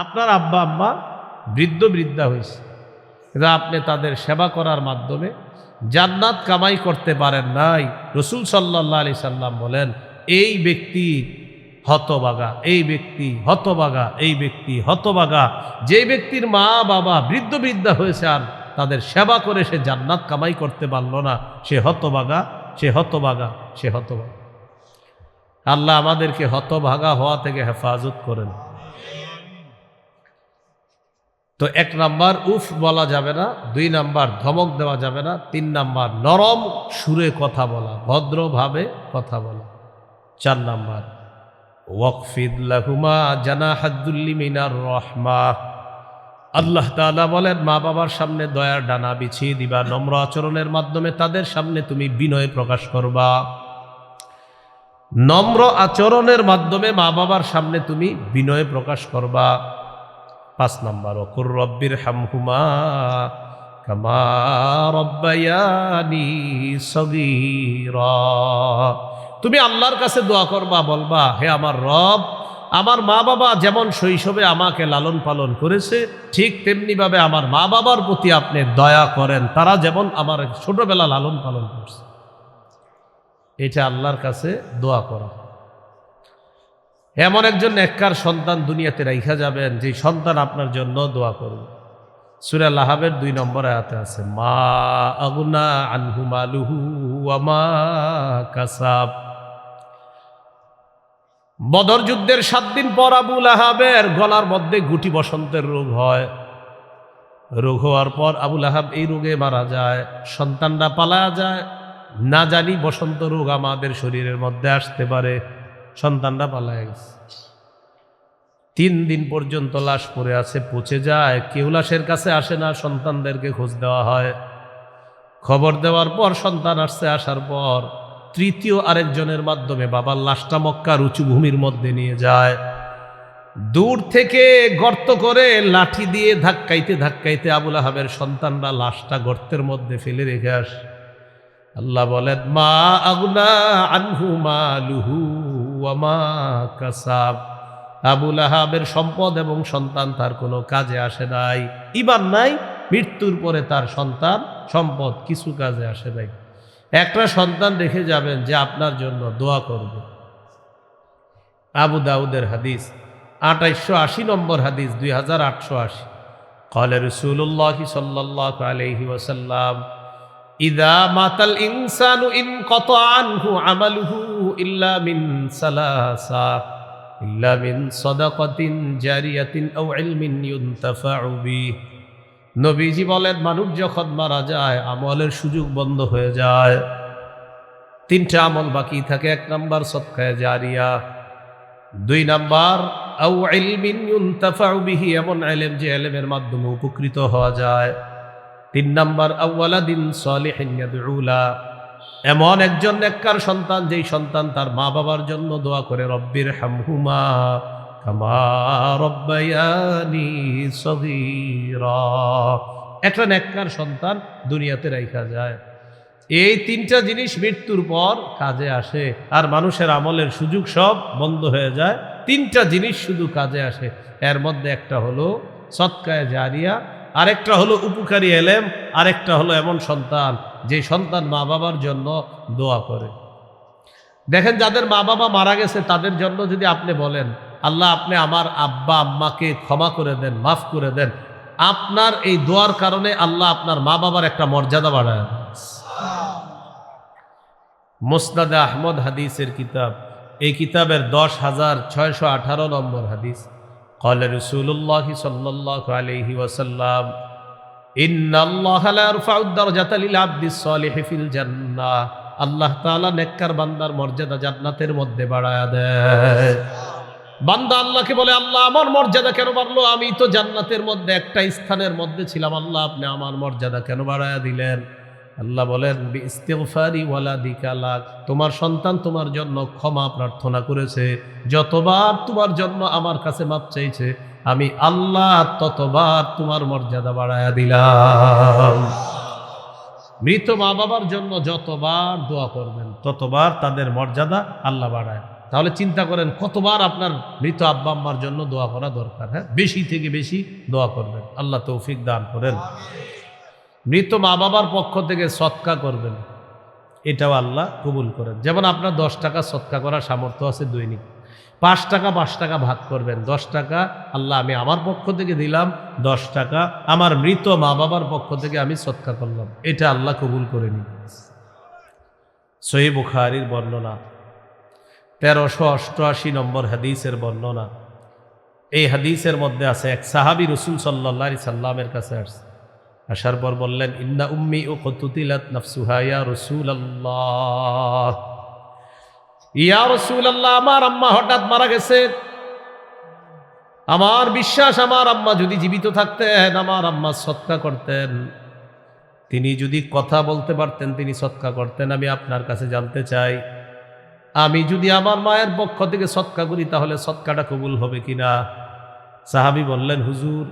আপনার আব্বা, আম্মা বৃদ্ধ, বৃদ্ধা হয়েছে। কিন্তু আপনি তাদের সেবা করার মাধ্যমে জান্নাত কামাই করতে পারেন নাই। রসুল সাল্লাহ আলি সাল্লাম বলেন, এই ব্যক্তি হতবাগা, এই ব্যক্তি হতবাগা, এই ব্যক্তি হতবাগা। যে ব্যক্তির মা, বাবা বৃদ্ধ, বৃদ্ধা হয়েছে আর তাদের সেবা করে সে জান্নাত কামাই করতে পারল না, সে হতবাগা সে হতবাগা সে হতবাগা। আল্লাহ আমাদেরকে হতভাগা হওয়া থেকে হেফাজত করেন। তো এক নাম্বার উফ বলা যাবে না, দুই নাম্বার ধমক দেওয়া যাবে না, তিন নাম্বার নরম সুরে কথা বলা, ভদ্রভাবে কথা বলা। চার নাম্বার, ওয়াকফিদ লাহুমা জানা হাদ্দুল্লি মিনার রহমা আল্লাহ তাআলা বলেন, মা বাবার সামনে দয়ার ডানা বিছিয়ে দিবা, নম্র আচরণের মাধ্যমে তাদের সামনে তুমি বিনয় প্রকাশ করবা। নম্র আচরণের মাধ্যমে মা বাবার সামনে তুমি বিনয় প্রকাশ করবা। পাঁচ নাম্বার, অকুর রব্বির হামহুমা কামা রব্বায়ানি সগীরা। তুমি আল্লাহর কাছে দোয়া করবা, বলবা, হে আমার রব, আমার মা বাবা যেমন শৈশবে আমাকে লালন পালন করেছে, ঠিক তেমনিভাবে আমার মা বাবার প্রতি আপনি দয়া করেন, তারা যেমন আমার ছোটবেলা লালন পালন করছে। এটা আল্লাহর কাছে দোয়া করা। এমন একজন নেককার সন্তান দুনিয়াতে রাইখা যাবেন, যে সন্তান আপনার জন্য দোয়া করবে। সুরা লাহাবের দুই নম্বর আয়াতে আছে, মা আগুনা আনহু মালুহু আমা কাসাব। বদর যুদ্ধের সাত দিন পর আবুল আহাবের গলার মধ্যে গুটি বসন্তের রোগ হয়। রোগ হওয়ার পর আবুল আহাব এই রোগে মারা যায়, সন্তানরা পালা যায়। না জানি বসন্ত রোগ আমাদের শরীরের মধ্যে আসতে পারে সন্তানরা পালায় গেছে। তিন দিন পর্যন্ত লাশ পড়ে আছে, পচে যায়, কেউ লাশের কাছে আসে না, সন্তানদেরকে খোঁজ দেওয়া হয়। খবর দেওয়ার পর সন্তান আসছে, আসার পর তৃতীয় আরেকজনের মাধ্যমে বাবার লাশটা মক্কার উঁচু ভূমির মধ্যে নিয়ে যায়। দূর থেকে গর্ত করে লাঠি দিয়ে ধাক্কাইতে ধাক্কাইতে আবুল আহাবের সন্তানরা লাশটা গর্তের মধ্যে ফেলে রেখে আস। আল্লাহ বলেন, মা আগুনা আনহু মা লুহু। আমা কাসাব। আবুল আহাবের সম্পদ এবং সন্তান তার কোনো কাজে আসে নাই ইমান নাই, মৃত্যুর পরে তার সন্তান, সম্পদ কিছু কাজে আসে নাই। একটা সন্তান রেখে যাবেন যে আপনার জন্য দোয়া করবে। আবু দাউদের হাদিস, আঠাইশশো আশি নম্বর হাদিস, দুই হাজার আটশো আশি। কলে রসুল্লাহ সাল্লাহ আলহি ওসাল্লাম ইদা মাতাল ইনসানু ইন কত আনহু আমালুহু ইল্লা সালাসা, ইল্লা মিন সাদাকাতিন জারিয়াতিন আও ইলমিন ইউনতাফাউ নবীজি বলেন, মানুষ যখন মারা যায়, আমলের সুযোগ বন্ধ হয়ে যায়। তিনটা আমল বাকি থাকে, এক নাম্বার সৎকায় জারিয়া, দুই নাম্বার আউ বিহি, এমন ইলম যে ইলমের মাধ্যমে উপকৃত হওয়া যায়। তিন নাম্বার আউ্লাদিন সলিহিন এমন একজন নেককার সন্তান, যেই সন্তান তার মা বাবার জন্য দোয়া করে, রব্বির হামহুমা কামা রব্বায়ানি সগীরা। একটা নেককার সন্তান দুনিয়াতে রাইখা যায়। এই তিনটা জিনিস মৃত্যুর পর কাজে আসে, আর মানুষের আমলের সুযোগ সব বন্ধ হয়ে যায়। তিনটা জিনিস শুধু কাজে আসে। এর মধ্যে একটা হলো সৎকায় জারিয়া আরেকটা হলো উপকারী এলেম, আরেকটা হলো এমন সন্তান যে সন্তান মা বাবার জন্য দোয়া করে। দেখেন, যাদের মা বাবা মারা গেছে, তাদের জন্য যদি আপনি বলেন, আল্লাহ, আপনি আমার আব্বা, আম্মাকে ক্ষমা করে দেন, মাফ করে দেন। আপনার এই দোয়ার কারণে আল্লাহ আপনার মা বাবার একটা মর্যাদা বাড়ায়। মোসনাদে আহমদ হাদিসের কিতাব। এই কিতাবের দশ হাজার ছয়শো আঠারো নম্বর হাদিস। قال رسول الله صلى الله عليه وسلم إن الله لا يرفع الدرجة للعبد الصالح في الجنة আল্লাহ তাআলা নেককার বান্দার মর্যাদা জান্নাতের মধ্যে বাড়ায়া দেয় বান্দা আল্লাহকে বলে আল্লাহ আমার মর্যাদা কেন বাড়লো আমি তো জান্নাতের মধ্যে একটা স্থানের মধ্যে ছিলাম আল্লাহ আপনি আমার মর্যাদা কেন বাড়ায়া দিলেন আল্লাহ বলেন ইস্তেফারি ওয়ালা দিকালাক তোমার সন্তান তোমার জন্য ক্ষমা প্রার্থনা করেছে। যতবার তোমার জন্য আমার কাছে মাপ চাইছে, আমি আল্লাহ ততবার তোমার মর্যাদা বাড়ায়া দিলাম। মৃত মা বাবার জন্য যতবার দোয়া করবেন, ততবার তাদের মর্যাদা আল্লাহ বাড়ায়। তাহলে চিন্তা করেন, কতবার আপনার মৃত আব্বা আম্মার জন্য দোয়া করা দরকার হ্যাঁ? বেশি থেকে বেশি দোয়া করবেন। আল্লাহ তৌফিক দান করেন। মৃত মা বাবার পক্ষ থেকে সৎকা করবেন। এটাও আল্লাহ কবুল করেন। যেমন আপনার দশ টাকা সৎকা করার সামর্থ্য আছে দৈনিক। পাঁচ টাকা পাঁচ টাকা ভাগ করবেন। দশ টাকা, আল্লাহ আমি আমার পক্ষ থেকে দিলাম। দশ টাকা, আমার মৃত মা বাবার পক্ষ থেকে আমি সৎকা করলাম। এটা আল্লাহ কবুল করে নিন। সহি বুখারির বর্ণনা। তেরোশো অষ্টআশি নম্বর হাদিসের বর্ণনা। এই হাদিসের মধ্যে আছে, এক সাহাবি রসুল সাল্লা সাল্লামের কাছে আসছে। আসার পর বললেন, ইন্না উম্মি ও কতুতিলাত নফসুহা, ইয়া রসুল আল্লাহ ইয়া রসুল আল্লাহ আমার আম্মা হঠাৎ মারা গেছে। আমার বিশ্বাস, আমার আম্মা যদি জীবিত থাকতেন, আমার আম্মা সৎকা করতেন। তিনি যদি কথা বলতে পারতেন, তিনি সৎকা করতেন। আমি আপনার কাছে জানতে চাই, আমি যদি আমার মায়ের পক্ষ থেকে সৎকা করি, তাহলে সৎকাটা কবুল হবে কিনা? সাহাবি বললেন, হুজুর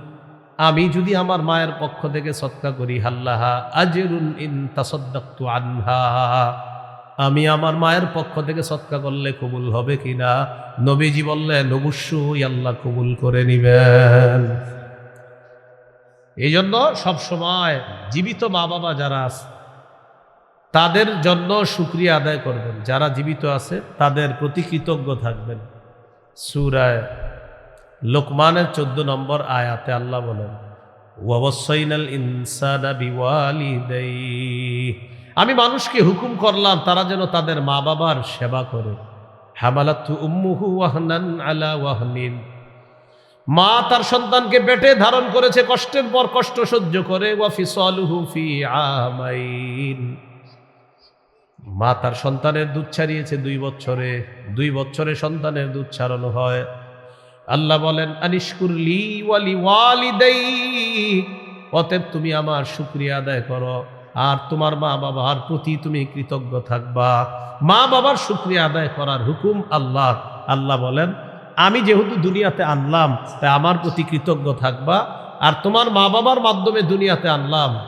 আমি যদি আমার মায়ের পক্ষ থেকে সৎকা করি, হাল্লাহা, আজরুন ইন তাসদ্দাক্তু আনহা, আমি আমার মায়ের পক্ষ থেকে সৎকা করলে কবুল হবে কিনা? নবীজি বললেন, অবশ্যই আল্লাহ কবুল করে নিবেন। এই জন্য সবসময় জীবিত মা বাবা যারা আছে, তাদের জন্য সুক্রিয়া আদায় করবেন। যারা জীবিত আছে, তাদের প্রতি কৃতজ্ঞ থাকবেন। সুরায় লোকমানের চোদ্দ নম্বর আয়াতে আল্লাহ বলেন ওয়াবসাইনাল আমি মানুষকে হুকুম করলাম, তারা যেন তাদের মা বাবার সেবা করে। উম্মুহু আলা ওয়াহনিন। মা তার সন্তানকে পেটে ধারণ করেছে কষ্টের পর কষ্ট সহ্য করে আমাইন। মা তার সন্তানের দুধ ছাড়িয়েছে দুই বছরে দুই বছরে সন্তানের দুধ ছাড়ানো হয়। আল্লাহ বলেন আনিশকুরলি ওয়ালি ওয়ালিদাই। অতএব তুমি আমার শুক্রিয়া আদায় করো। আর তোমার মা বাবার প্রতি তুমি কৃতজ্ঞ থাকবা। মা বাবার শুক্রিয়া আদায় করার হুকুম আল্লাহ। আল্লাহ বলেন, আমি যেহেতু দুনিয়াতে আনলাম, তাই আমার প্রতি কৃতজ্ঞ থাকবা। আর তোমার মা বাবার মাধ্যমে দুনিয়াতে আনলাম,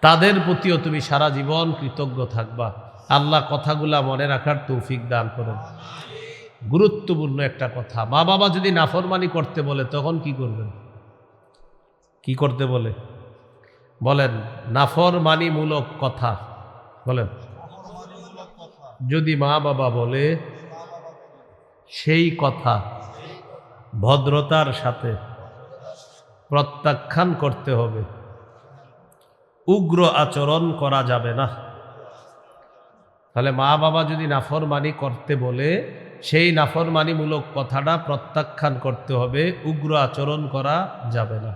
তাদের প্রতিও তুমি সারা জীবন কৃতজ্ঞ থাকবা। আল্লাহ কথাগুলা মনে রাখার তৌফিক দান করেন। গুরুত্বপূর্ণ একটা কথা। মা বাবা যদি নাফরমানি করতে বলে, তখন কি করবেন? কি করতে বলে? বলেন, নাফরমানিমূলক কথা। বলেন, যদি মা বাবা বলে সেই কথা ভদ্রতার সাথে প্রত্যাখ্যান করতে হবে, উগ্র আচরণ করা যাবে না। তাহলে মা বাবা যদি নাফরমানি করতে বলে সেই নাফরমানিমূলক কথাটা প্রত্যাখ্যান করতে হবে, উগ্র আচরণ করা যাবে না।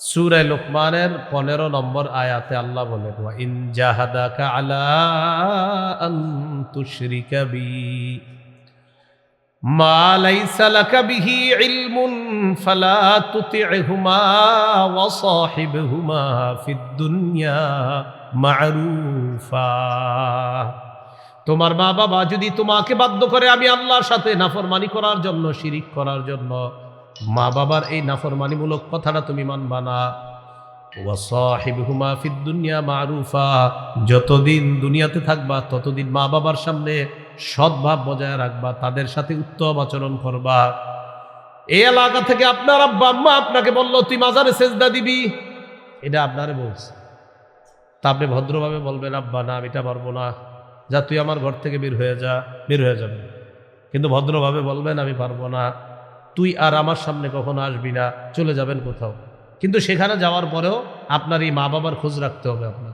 সুরে লোকমানের পনেরো নম্বর আয়াতে আল্লাহ জাহাদাকা আলা ফালা মা'রুফা। তোমার মা বাবা যদি তোমাকে বাধ্য করে আমি আল্লাহর সাথে নাফরমানি করার জন্য, শিরিক করার জন্য, মা বাবার এই নাফরমানিমূলক কথাটা তুমি মানবা না। মারুফা, যতদিন দুনিয়াতে থাকবা, ততদিন মা বাবার সামনে সদ্ভাব বজায় রাখবা, তাদের সাথে উত্তম আচরণ করবা। এই এলাকা থেকে আপনার আব্বা আম্মা আপনাকে বলল, তুই মাজারে সেজদা দিবি? এটা আপনারে বলছে। তা আপনি ভদ্রভাবে বলবেন, আব্বা, না, আমি এটা পারব না। যা তুই আমার ঘর থেকে বের হয়ে যা, বের হয়ে যাবে। কিন্তু ভদ্রভাবে বলবেন, আমি পারব না। তুই আর আমার সামনে কখনো আসবি না, চলে যাবেন কোথাও। কিন্তু সেখানে যাওয়ার পরেও আপনার এই মা বাবার খোঁজ রাখতে হবে আপনার।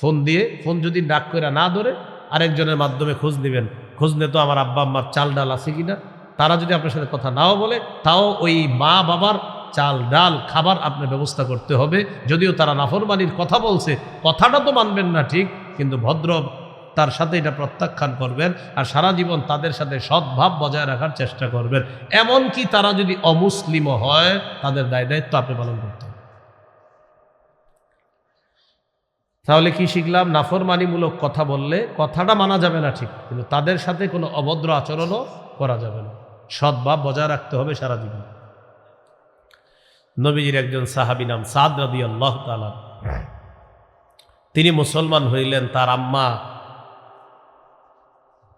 ফোন দিয়ে, ফোন যদি ডাক করে না ধরে, আরেকজনের মাধ্যমে খোঁজ নেবেন। খোঁজ নিয়ে তো আমার আব্বা আম্মার চাল ডাল আছে কিনা। তারা যদি আপনার সাথে কথা নাও বলে, তাও ওই মা বাবার চাল ডাল, খাবার আপনার ব্যবস্থা করতে হবে। যদিও তারা নাফরমানির কথা বলছে, কথাটা তো মানবেন না ঠিক, কিন্তু ভদ্র তার সাথে এটা প্রত্যাখ্যান করবেন আর সারা জীবন তাদের সাথে সদ্ভাব বজায় রাখার চেষ্টা করবেন। এমনকি তারা যদি অমুসলিমও হয়, তাদের দায় দায়িত্ব আপনি পালন করতে তাহলে কি শিখলাম? নাফরমানিমূলক কথা বললে কথাটা মানা যাবে না ঠিক, কিন্তু তাদের সাথে কোনো অভদ্র আচরণও করা যাবে না। সদ্ভাব বজায় রাখতে হবে সারা জীবন। নবীজির একজন সাহাবি নাম সাদ রবি আল্লাহ তালা তিনি মুসলমান হইলেন, তার আম্মা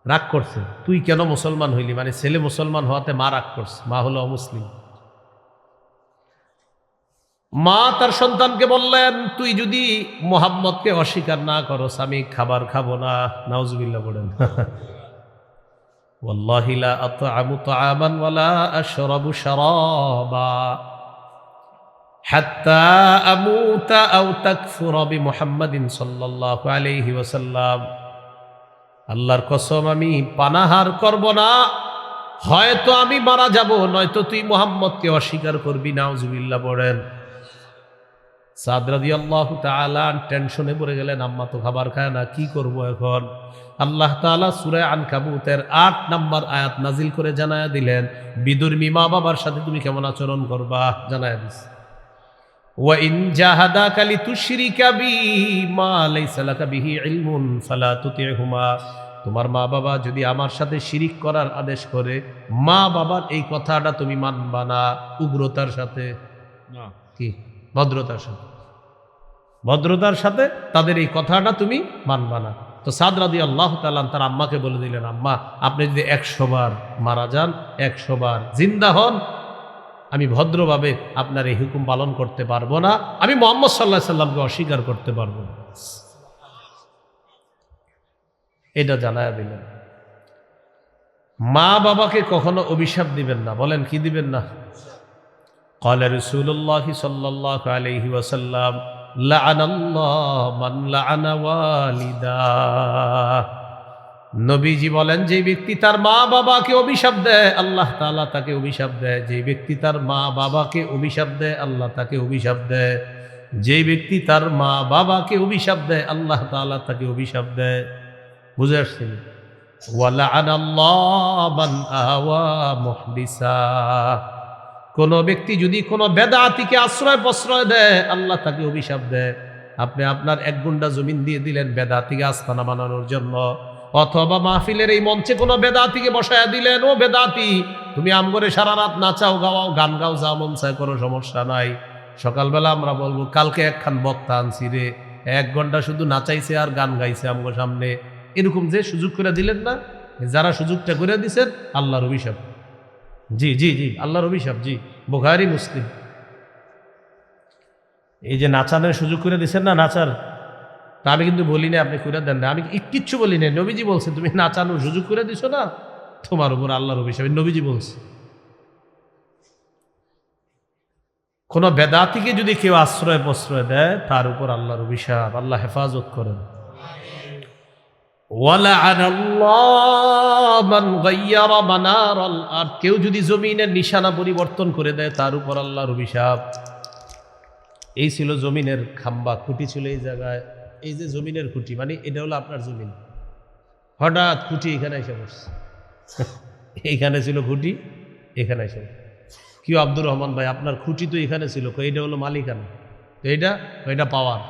রাগ করছে। তুই কেন মুসলমান হইলি? মানে ছেলে মুসলমান হওয়াতে মা রাগ করছে। মা হলো অমুসলিম। মা তার সন্তানকে বললেন, তুই যদি মোহাম্মদকে অস্বীকার না করস, আমি খাবার খাব না। নাউজবিল্লা বলেন আমি আল্লাহর কসম, আমি পানাহার করব না। হয়তো আমি মারা যাব, নয়তো তুই মোহাম্মদকে অস্বীকার করবি, নাউজুবিল্লাহ বলেন। সাদরাদি আল্লাহ তালা টেনশনে পড়ে গেলেন, আম্মা তো খাবার খায় না, কি করব এখন? আল্লাহ তালা সুরে আন কাবুতের আট নাম্বার আয়াত নাজিল করে জানায় দিলেন বিদুর্মী মা বাবার সাথে তুমি কেমন আচরণ করবা? জানায় দিস ওয়াইন জাহাদা কালি তুশ্রি কাবি মা আলাইসালা কাবিহি ইলমুন ফালা তুতি হুমা তোমার মা বাবা যদি আমার সাথে শিরিক করার আদেশ করে মা বাবার এই কথাটা তুমি মানবা না উগ্রতার সাথে। কি? ভদ্রতার সাথে। ভদ্রতার সাথে তাদের এই কথাটা তুমি মানবা না। তো সাদরাদি আল্লাহ তালাম তার আম্মাকে বলে দিলেন আম্মা আপনি যদি একশোবার মারা যান একশোবার জিন্দা হন আমি ভদ্রভাবে আপনার এই হুকুম পালন করতে পারবো না আমি মোহাম্মদ সাল্লাহ সাল্লামকে অস্বীকার করতে পারবো না এটা জানায় দিলেন মা বাবাকে কখনো অভিশাপ দিবেন না বলেন কি দিবেন না قال رسول الله صلى الله عليه وسلم لعن الله من لعن والداه নবীজি বলেন, যে ব্যক্তি তার মা বাবাকে অভিশাপ দেয়, আল্লাহ তাআলা তাকে অভিশাপ দেয়। যে ব্যক্তি তার মা বাবাকে অভিশাপ দেয়, আল্লাহ তাকে অভিশাপ দেয়। যে ব্যক্তি তার মা বাবাকে অভিশাপ দেয়, আল্লাহ তাআলা তাকে অভিশাপ দেয়। বুঝে আসছেন কোন ব্যক্তি যদি কোনো বেদাতিকে আশ্রয় প্রশ্রয় দেয়, আল্লাহ তাকে অভিশাপ দেয়। আপনি আপনার এক গুন্ডা জমিন দিয়ে দিলেন বেদাতিকে আস্থানা বানানোর জন্য। অথবা মাহফিলের এই মঞ্চে কোনো বেদাতিকে বসায়া দিলেন, ও বেদাতি, তুমি আমগরে সারা রাত নাচাও, গাওয়াও, গান গাও, যা মন চায় কোনো সমস্যা নাই। সকালবেলা আমরা বলব, কালকে একখান বক্তা আনছি রে, এক ঘণ্টা শুধু নাচাইছে আর গান গাইছে আমগো সামনে। এরকম যে সুযোগ করে দিলেন না, যারা সুযোগটা করে দিছেন, আল্লাহর অভিশাপ। জি জি জি, আল্লাহর অভিশাপ, জি, বোখারি, মুসলিম। এই যে নাচানের সুযোগ করে দিছেন না, নাচার তা আমি কিন্তু বলি না আপনি করে দেন না। আমি কিচ্ছু বলি না নবীজি বলছে, তুমি নাচানোর সুযোগ করে দিছো না? তোমার উপর আল্লাহর অভিশাপ। নবীজি বলছে। কোন বেদাতিকে যদি কেউ আশ্রয় প্রশ্রয় দেয়, তার উপর আল্লাহর অভিশাপ। আল্লাহ হেফাজত করেন। আর কেউ যদি জমিনের নিশানা পরিবর্তন করে দেয়, তার উপর আল্লাহর অভিশাপ। এই ছিল জমিনের খাম্বা, খুঁটি ছিল এই জায়গায়। এই যে জমিনের খুঁটি মানে এটা হলো আপনার জমিন। হঠাৎ খুঁটি এখানে এসে বসছে। এইখানে ছিল খুঁটি, এখানে এসে কি আব্দুর রহমান ভাই, আপনার খুঁটি তো এখানে ছিল এটা হলো মালিকানা? তো এটা এটা পাওয়ার।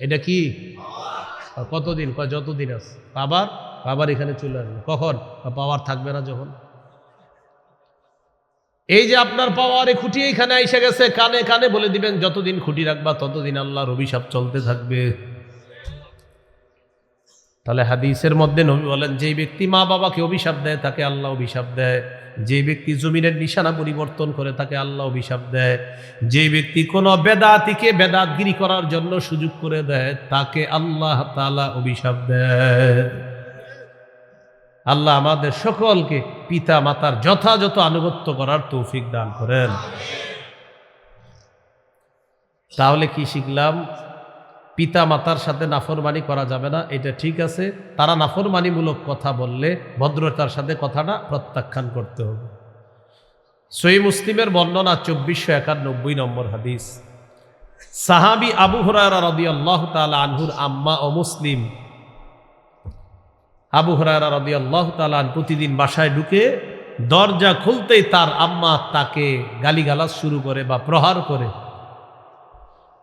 এটা কি? কতদিন? যতদিন আছে। আবার আবার এখানে চলে আসবে। কখন? পাওয়ার থাকবে না যখন? এই যে আপনার পাওয়ারে খুঁটি এখানে এসে গেছে, কানে কানে বলে দিবেন, যতদিন খুঁটি রাখবা ততদিন আল্লাহর অভিশাপ চলতে থাকবে। তাহলে হাদিসের মধ্যে নবী বলেন, যে ব্যক্তি মা বাবাকে অভিশাপ দেয়, তাকে আল্লাহ অভিশাপ দেয়। যে ব্যক্তি জমিনের নিশানা পরিবর্তন করে, তাকে আল্লাহ অভিশাপ দেয়। যে ব্যক্তি কোনো বেদাতিকে বেদাতগিরি করার জন্য সুযোগ করে দেয়, তাকে আল্লাহ তালা অভিশাপ দেয়। আল্লাহ আমাদের সকলকে পিতা মাতার যথাযথ আনুগত্য করার তৌফিক দান করেন। তাহলে কি শিখলাম? পিতা মাতার সাথে নাফরমানি করা যাবে না, এটা ঠিক আছে। তারা নাফরমানিমূলক কথা বললে ভদ্রতার সাথে কথাটা প্রত্যাখ্যান করতে হবে। সই মুসলিমের বর্ণনা চব্বিশশো একানব্বই নম্বর হাদিস। সাহাবি আবু হরারা রদি আল্লাহ তালা আনহুর আম্মা ও মুসলিম আবু হরারা রদি আল্লাহ তালান প্রতিদিন বাসায় ঢুকে দরজা খুলতেই তার আম্মা তাকে গালিগালাজ শুরু করে বা প্রহার করে।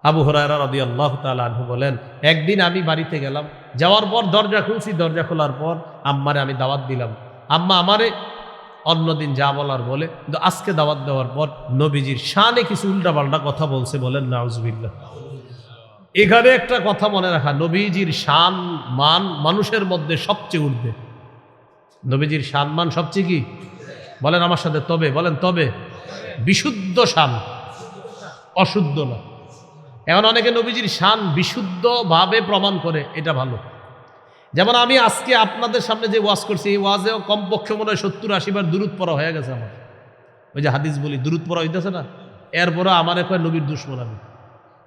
আবু হরারা রদি আল্লাহ তালু বলেন, একদিন আমি বাড়িতে গেলাম, যাওয়ার পর দরজা খুলছি, দরজা খোলার পর আম্মারে আমি দাওয়াত দিলাম। আম্মা আমারে অন্যদিন যা বলার বলে, কিন্তু আজকে দাওয়াত দেওয়ার পর নবীজির শানে কিছু উল্টাপাল্টা কথা বলছে বলেন নাউজবিল্লা এখানে একটা কথা মনে রাখা, নবীজির শান মান মানুষের মধ্যে সবচেয়ে উঠবে নবীজির শান মান সবচেয়ে কি? বলেন আমার সাথে, তবে, বলেন তবে। বিশুদ্ধ শান, অশুদ্ধ না। এখন অনেকে নবীজির শান বিশুদ্ধভাবে প্রমাণ করে, এটা ভালো। যেমন আমি আজকে আপনাদের সামনে যে ওয়াজ করছি, এই ওয়াজেও কমপক্ষে মনে হয় সত্তর আশিবার দূরত পড়া হয়ে গেছে আমার। ওই যে হাদিস বলি দূরত পড়া হইতেছে না? এরপরে আমার এক নবীর দুশ্মন আমি।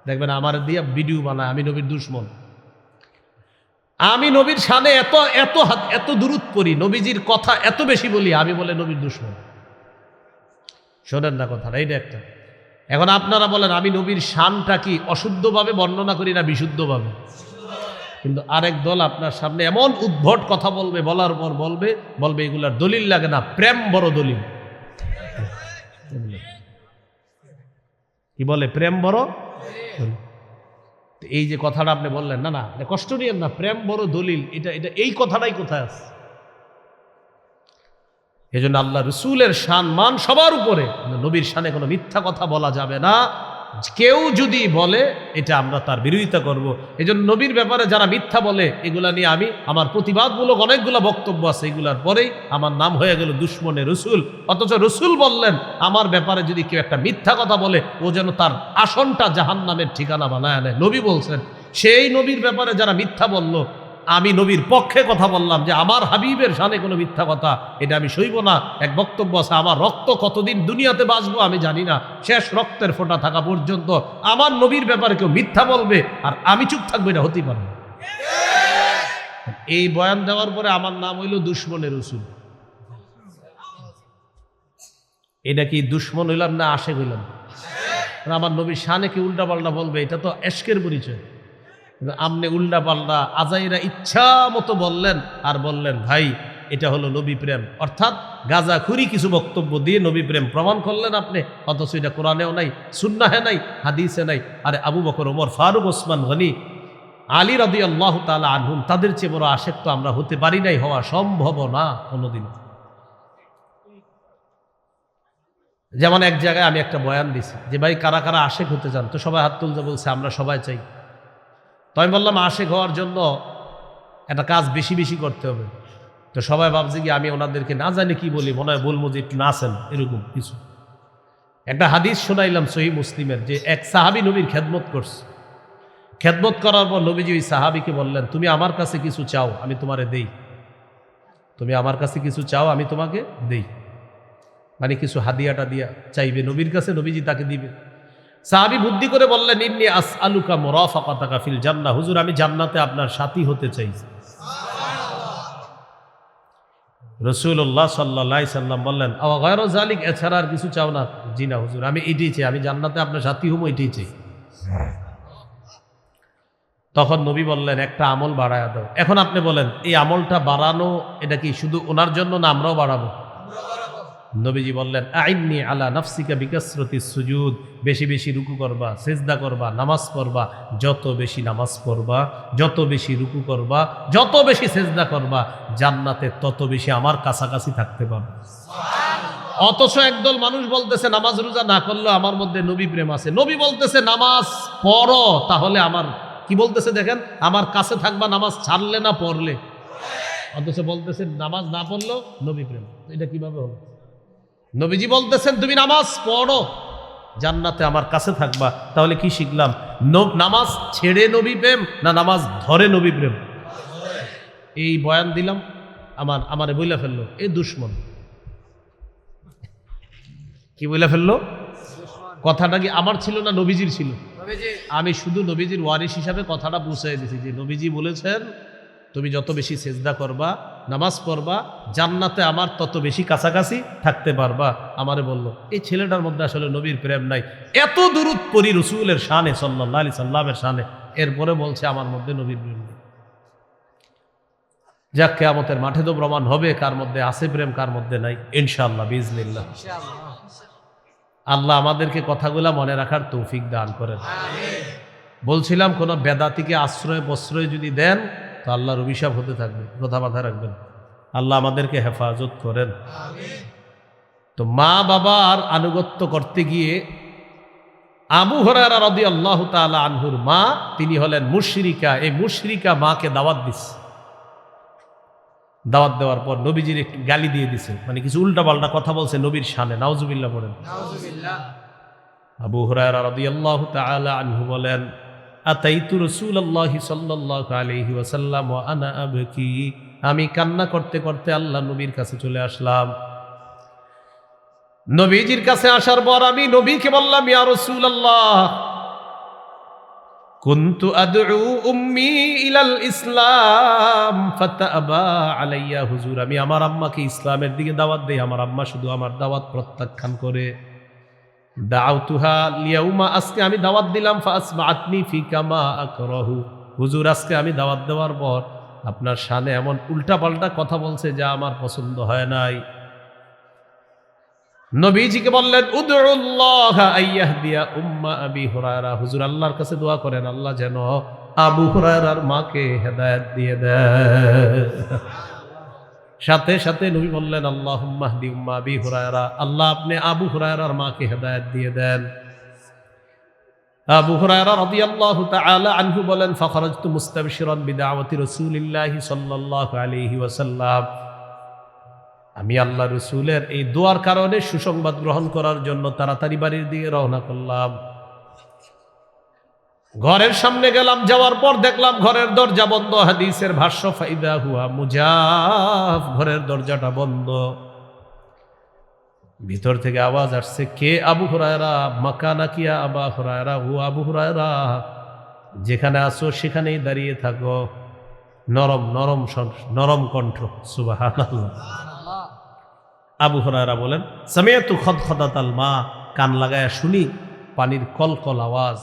দেখবেন আমার দিয়ে ভিডিও বানায়, আমি নবীর দুশ্মন। আমি নবীর সানে এত এত হাত- এত দূরত করি, নবীজির কথা এত বেশি বলি, আমি বলে নবীর দুশ্মন। শোনেন না কথাটা এইটা একটা। এখন আপনারা বলেন, আমি নবীর শানটা কি অশুদ্ধভাবে বর্ণনা করি না বিশুদ্ধভাবে? কিন্তু আরেক দল আপনার সামনে এমন উদ্ভট কথা বলবে, বলার পর বলবে বলবে এগুলার দলিল লাগে না, প্রেম বড় দলিল। কি বলে? প্রেম বড়? এই যে কথাটা আপনি বললেন, না না কষ্ট নিয়েন না, প্রেম বড় দলিল, এটা এটা এই কথাটাই কোথায় আছে? এই জন্য আল্লাহ রসুলের শান, মান সবার উপরে নবীর সানে কোনো মিথ্যা কথা বলা যাবে না। কেউ যদি বলে, এটা আমরা তার বিরোধিতা করব। এই জন্য নবীর ব্যাপারে যারা মিথ্যা বলে, এগুলা নিয়ে আমি, আমার প্রতিবাদমূলক অনেকগুলো বক্তব্য আছে, এগুলার পরেই আমার নাম হয়ে গেল দুশ্মনে রসুল অথচ রসুল বললেন, আমার ব্যাপারে যদি কেউ একটা মিথ্যা কথা বলে, ও যেন তার আসনটা জাহান নামের ঠিকানা বানায় নেয় নবী বলছেন, সেই নবীর ব্যাপারে যারা মিথ্যা বলল আমি নবীর পক্ষে কথা বললাম যে আমার হাবিবের সানে কোনো মিথ্যা কথা, এটা আমি সইব না। এক বক্তব্য আছে, আমার রক্ত কতদিন দুনিয়াতে বাঁচবো আমি জানি না। শেষ রক্তের ফোঁটা থাকা পর্যন্ত আমার নবীর ব্যাপারে কেউ মিথ্যা বলবে আর আমি চুপ থাকব, এটা হতেই পারে এই বয়ান দেওয়ার পরে আমার নাম হইল দুশ্মনের রসুল। এটা কি দুশ্মন হইলাম না আশেক হইলাম? আমার নবীর শানে কি উল্টা পাল্টা বলবে, এটা তো এশকের পরিচয়। আমনে উল্টা পাল্টা আজাইরা ইচ্ছা মতো বললেন, আর বললেন, ভাই, এটা হলো নবী প্রেম। অর্থাৎ গাজা খুরি কিছু বক্তব্য দিয়ে নবী প্রেম প্রমাণ করলেন আপনি, অথচ এটা কোরআনেও নাই, সুন্নাহে নাই, হাদিসে নাই। আরে আবু বকর, ওমর, ফারুক, ওসমান গনি, আলী রদি আল্লাহ তালা আনহুম, তাদের চেয়ে বড় আশেক তো আমরা হতে পারি নাই, হওয়া সম্ভব না কোনোদিন। যেমন এক জায়গায় আমি একটা বয়ান দিছি, যে ভাই, কারা কারা আশেক হতে চান? তো সবাই হাত তুলতে বলছে, আমরা সবাই চাই। তো আমি বললাম, আশেক হওয়ার জন্য একটা কাজ বেশি বেশি করতে হবে। তো সবাই ভাবছে কি, আমি ওনাদেরকে না জানি কি বলি, মনে হয় বলব যে একটু নাচেন এরকম কিছু। একটা হাদিস শোনাইলাম সহি মুসলিমের যে এক সাহাবি নবীর খেদমত করছে। খেদমত করার পর নবীজি ওই সাহাবিকে বললেন, তুমি আমার কাছে কিছু চাও, আমি তোমারে দেই। তুমি আমার কাছে কিছু চাও, আমি তোমাকে দেই। মানে কিছু হাদিয়াটা দিয়া চাইবে নবীর কাছে, নবীজি তাকে দিবে। সাহাবি বুদ্ধি করে বললেন, ইন্নি আস আলুকা মোরাফাকাতাকা ফিল জান্না হুজুর, আমি জান্নাতে আপনার সাথী হতে চাই রসুল্লাহ সাল্লাহ সাল্লাম বললেন জালিক এছাড়া আর কিছু চাও না? জি না, হুজুর, আমি এটাই চাই, আমি জান্নাতে আপনার সাথী হব, এটাই চাই। তখন নবী বললেন, একটা আমল বাড়ায় দাও। এখন আপনি বলেন, এই আমলটা বাড়ানো, এটা কি শুধু ওনার জন্য না আমরাও বাড়াবো? নবীজি বললেন আইননি আলা নাফসিকা বিকাসরতি সুজুদ বেশি বেশি রুকু করবা সেজদা করবা নামাজ পড়বা যত বেশি নামাজ পড়বা যত বেশি রুকু করবা যত বেশি সেজদা করবা জান্নাতে তত বেশি আমার কাছাকাছি থাকতে পারবে অথচ একদল মানুষ বলতেছে নামাজ রোজা না করলে আমার মধ্যে নবী প্রেম আছে। নবী বলতেছে নামাজ পড়ো তাহলে আমার কি বলতেছে দেখেন? আমার কাছে থাকবা নামাজ ছাড়লে না পড়লে। অথচ বলতেছে নামাজ না পড়লেও নবী প্রেম। এটা কীভাবে হলো? নবীজি বলতেছেন তুমি নামাজ পড়ো। জান্নাতে আমার কাছে থাকবা। তাহলে কি শিখলাম? নামাজ ছেড়ে নবী প্রেম না নামাজ ধরে নবী প্রেম? এই বয়ান দিলাম আমার আমারে বইলা ফেলল। এ দুশ্মন। কি বইলা ফেলল? কথাটা কি আমার ছিল না নবীজির ছিল? আমি শুধু নবীজির ওয়ারিস হিসাবে কথাটা বুঝাই দিছি যে নবীজি বলেছেন তুমি যত বেশি সেজদা করবা নামাজ পড়বা জান্নাতে আমার তত বেশি কাছাকাছি থাকতে পারবা আমারে বলল। এই ছেলেটার মধ্যে আসলে নবীর প্রেম নাই। এত দূরত পরি রসুলের শানে সাল্লাহ আলি সাল্লামের শানে এরপরে বলছে আমার মধ্যে নবীর প্রেম নেই। যাক কেয়ামতের মাঠে তো প্রমাণ হবে কার মধ্যে আছে প্রেম কার মধ্যে নাই। ইনশাল্লাহ বিজনিল্লাহ আল্লাহ আমাদেরকে কথাগুলা মনে রাখার তৌফিক দান করেন। বলছিলাম কোনো বেদাতিকে আশ্রয় প্রশ্রয় যদি দেন তো আল্লাহর অভিশাপ হতে থাকবে কথা মাথায় রাখবেন। আল্লাহ আমাদেরকে হেফাজত করেন। তো মা বাবার আনুগত্য করতে গিয়ে আবু হরারা রদি আল্লাহ তালা আনহুর মা তিনি হলেন মুশরিকা। এই মুশরিকা মাকে দাওয়াত দিচ্ছে দাওয়াত দেওয়ার পর নবীজির একটু গালি দিয়ে দিছে। মানে কিছু উল্টাপাল্টা কথা বলছে নবীর শানে। নাউজুবিল্লাহ পড়েন। আবু হুরায়রা আল্লাহ তাআলা আনহু বলেন আতাইতু রাসূলুল্লাহি সাল্লাল্লাহু আলাইহি ওয়াসাল্লাম ওয়া আনা আবকি। আমি কান্না করতে করতে আল্লাহ নবীর কাছে চলে আসলাম। নবীজির কাছে আসার পর আমি নবীকে বললাম, ইয়া রাসূলুল্লাহ, কুনতু আদউ উম্মি ইলাল ইসলাম, ফাতাবা আলাইয়া হুজুর। আমি আমার আম্মাকে ইসলামের দিকে দাওয়াত দেই, আমার আম্মা শুধু আমার দাওয়াত প্রত্যাখ্যান করে। দাউতুহা লিয়াউমা, আজকে আমি দাওয়াত দিলাম ফাসমাআতনি ফি কামা আকরাহু। হুজুর, আজকে আমি দাওয়াত দেওয়ার পর আপনার সানে এমন উল্টাপাল্টা কথা বলছে যা আমার পছন্দ হয় নাই। নবীজিকে বললেন হুজুর, আল্লাহর কাছে দোয়া করেন, আল্লাহ যেন আবু হুরায়রার মাকে হেদায়েত দিয়ে দেয় সাথে সাথে নবী বললেন আল্লাহ মাহদি উম্মা আবি হুরায়রা, আল্লাহ আপনি আবু হুরায়রার মাকে হেদায়েত দিয়ে দেন। আবু হুরায়রা রাদিয়াল্লাহু তাআলা আনহু বলেন, ফাখরাজতু মুস্তাবশিরান বিদাওয়াতি রাসূলিল্লাহি সাল্লাল্লাহু আলাইহি ওয়াসাল্লাম। আমি আল্লাহ রসুলের এই দোয়ার কারণে সুসংবাদ গ্রহণ করার জন্য তাড়াতাড়ি বাড়ির দিকে রওনা করলাম। ঘরের সামনে গেলাম, যাওয়ার পর দেখলাম ঘরের দরজা বন্ধ, হাদিসের ভাষ্য, ফাইদা হুয়া মুজাফ, ঘরের দরজাটা বন্ধ। ভিতর থেকে আওয়াজ আসছে, কে আবু হুরায়রা? মাকানা কিয়া আবা হুরায়রা? হু আবু হুরায়রা, যেখানে আসো সেখানেই দাঁড়িয়ে থাকো। নরম নরম নরম কণ্ঠ সুবাহ আবু হরারা বলেন, সামিয়াতু খদ খদাতাল মা, কান লাগায়া শুনি, পানির কলকল আওয়াজ।